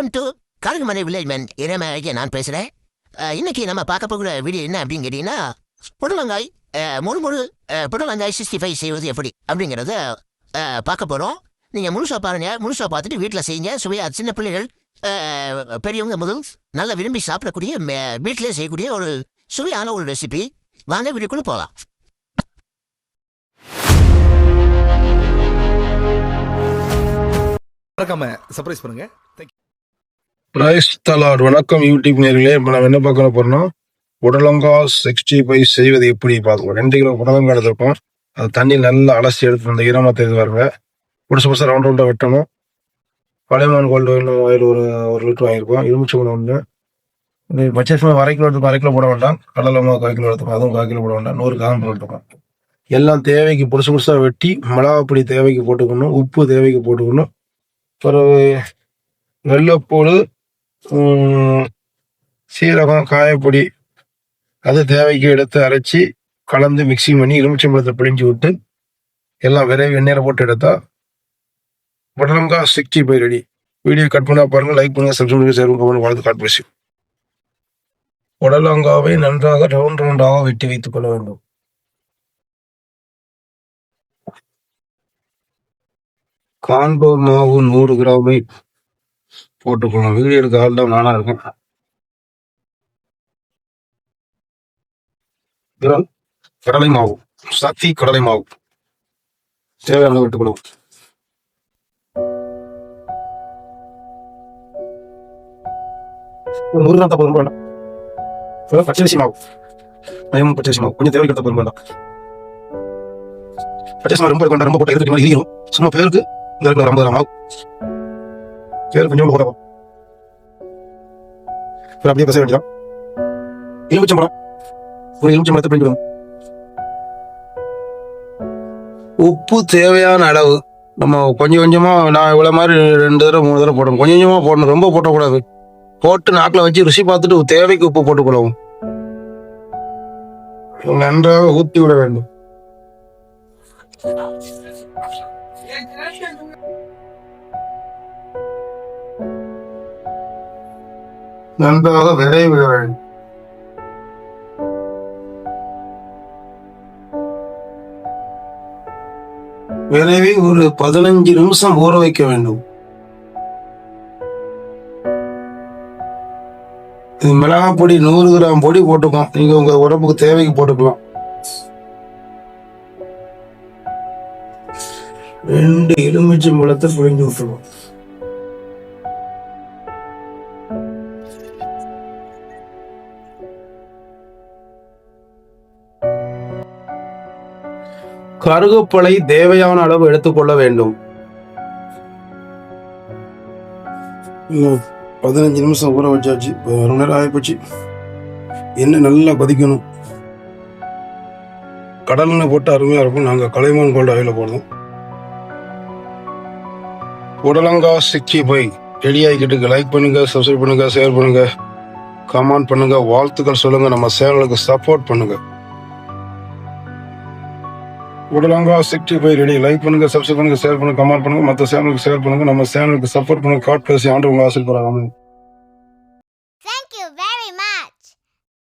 Welcome to கருகுமலை வில்லேஜ்மேன் இளமையாக நான் பேசுகிறேன் இன்னைக்கு நம்ம பார்க்க போகிற வீடியோ என்ன அப்படின்னு கேட்டிங்கன்னா புடலங்காய் முழு முழு புடலங்காய் சிக்ஸ்டி ஃபைவ் செய்வது எப்படி அப்படிங்கிறத பார்க்க போகிறோம் நீங்கள் முழுசாக பாருங்க. முழுசாக பார்த்துட்டு வீட்டில் செய்யுங்க. சுவையாக சின்ன பிள்ளைகள் பெரியவங்க முதல் நல்லா விரும்பி சாப்பிடக்கூடிய வீட்டிலே செய்யக்கூடிய ஒரு சுவையான ஒரு ரெசிபி வாங்க வீடியோக்குள்ளே போகலாம் மறக்காம சர்ப்ரைஸ் பண்ணுங்க. பிரைஸ் தலாட். வணக்கம் யூடியூப் நேர்களே. இப்போ நம்ம என்ன பார்க்க போறோம்னா உடலங்கா சிக்ஸ்டி ஃபைவ் செய்வது எப்படி பார்க்கணும் ரெண்டு கிலோ புடலங்கா எடுத்திருக்கோம். அது தண்ணி நல்லா அலசி எடுத்து அந்த ஈரமாக தெரிஞ்சு பாருங்க. புதுசு புதுசாக ரவுண்ட் ரவுண்டாக வெட்டணும். பழையமான் கோல்டு ஆயில் ஒரு ஒரு லிட்டர் வாங்கியிருக்கோம். எலுமிச்சை பழம் ஒன்று இது பச்சை அரை கிலோ எடுத்துக்கோ அரை கிலோ போட வேண்டாம். கடலை மாவு கால் கிலோ எடுத்துக்கோ அதுவும் கால் கிலோ போட வேண்டாம். நூறு காலம் போட்டுக்கோம் எல்லாம் தேவைக்கு புதுசு புதுசாக வெட்டி மிளகாப்பொடி தேவைக்கு போட்டுக்கணும். உப்பு தேவைக்கு போட்டுக்கணும். பிறகு வெள்ளைப்பூடு சீரகம் காயப்பொடி அது தேவைக்கு எடுத்து அரைச்சி கலந்து மிக்ஸி பண்ணி எலுமிச்சம்பழத்தை பிழிஞ்சு விட்டு எல்லாம் விரைவு எண்ணெயில் போட்டு எடுத்தா புடலங்கா sixty five ready. Video cut பண்ணால் பாருங்க லைக் பண்ணுங்கள் சப்ஸ்கிரைப் பண்ணுங்க ஷேர் வாழ்த்து காட் பேசி உடலங்காவை நன்றாக ரவுண்ட் ரவுண்டாக வெட்டி வைத்துக் கொள்ள வேண்டும். கான்போர் மாவு நூறு கிராமை போட்டுக்கணும். வீடியோ எடுக்க ஆள் தான் நானா இருக்கேன் கிராம் கடலை மாவு. சத்தி கடலை மாவு. தேவையான அளவு விட்டுக்கணும் ஒரு நூறு கிராம் தப்பு வேண்டாம் பச்சரிசி மாவு. மயமும் பச்சரிசி மாவு. கொஞ்சம் தேவைக்கு தப்பு வேண்டாம் பச்சரிசி மாவு ரொம்ப இருக்க வேண்டாம் ரொம்ப போட்டு எடுத்துட்டு இரியும் சும்மா பேருக்கு இந்த இருக்கிற ஐம்பது கிராம் மாவு பேர் கொஞ்சம் போட்டோம் அப்புறம் அப்படியே பசங்க வேண்டியதான் எலுமிச்சம்பழம் ஒரு எலுமிச்சம்பழத்தை பிடிக்கணும் உப்பு தேவையான அளவு நம்ம கொஞ்சம் கொஞ்சமா நான் இவ்வளவு மாதிரி ரெண்டு தடவை மூணு தடவை போடணும் கொஞ்சம் கொஞ்சமா போடணும் ரொம்ப போட்டக்கூடாது போட்டு நாக்கில் வச்சு ருசி பார்த்துட்டு தேவைக்கு உப்பு போட்டுக்கொள்ளவும் நன்றாக ஊற்றி விட வேண்டும் நன்றாக விரை விட ஒரு பதினஞ்சு நிமிஷம் ஊற வைக்க வேண்டும். இது மிளகாய் பொடி நூறு கிராம் பொடி போட்டுக்கோம் நீங்க உங்க உடம்புக்கு தேவைக்கு போட்டுக்கலாம். ரெண்டு எலுமிச்சை பழத்தை புழிஞ்சு விட்டுருவோம் கருகப்பலை தேவையான அளவு எடுத்துக்கொள்ள வேண்டும். பதினஞ்சு நிமிஷம் ஊற வச்சாச்சு. ரொம்ப ஒரு நேரம் ஆகிப்போச்சு எண்ணெய் நல்லா கொதிக்கணும் கடலெண்ணெய் போட்டு அருமையாக இருக்கும். நாங்கள் கலைமான் கோல்டு ஆயில போடுறோம் உடலங்கா சிக்ஸ்டி ஃபைவ் ரெடி ஆகிக்கிட்டு லைக் பண்ணுங்க சப்ஸ்கிரைப் பண்ணுங்க ஷேர் பண்ணுங்க. கமெண்ட் பண்ணுங்க வாழ்த்துக்கள் சொல்லுங்க. நம்ம சேனலுக்கு சப்போர்ட் பண்ணுங்க. உடலாங்கா சிக்ஸ்டி ஃபைவ் ரெடி லைக் பண்ணுங்க சப்ஸ்கிரைப் பண்ணுங்க ஷேர் பண்ணுங்க கமெண்ட் பண்ணுங்க மற்ற சேனலுக்கு ஷேர் பண்ணுங்க நம்ம சேனலுக்கு சப்போர்ட் பண்ணுங்க. காட் பேசி ஆண்டு உங்க ஆசைப்படுறாங்க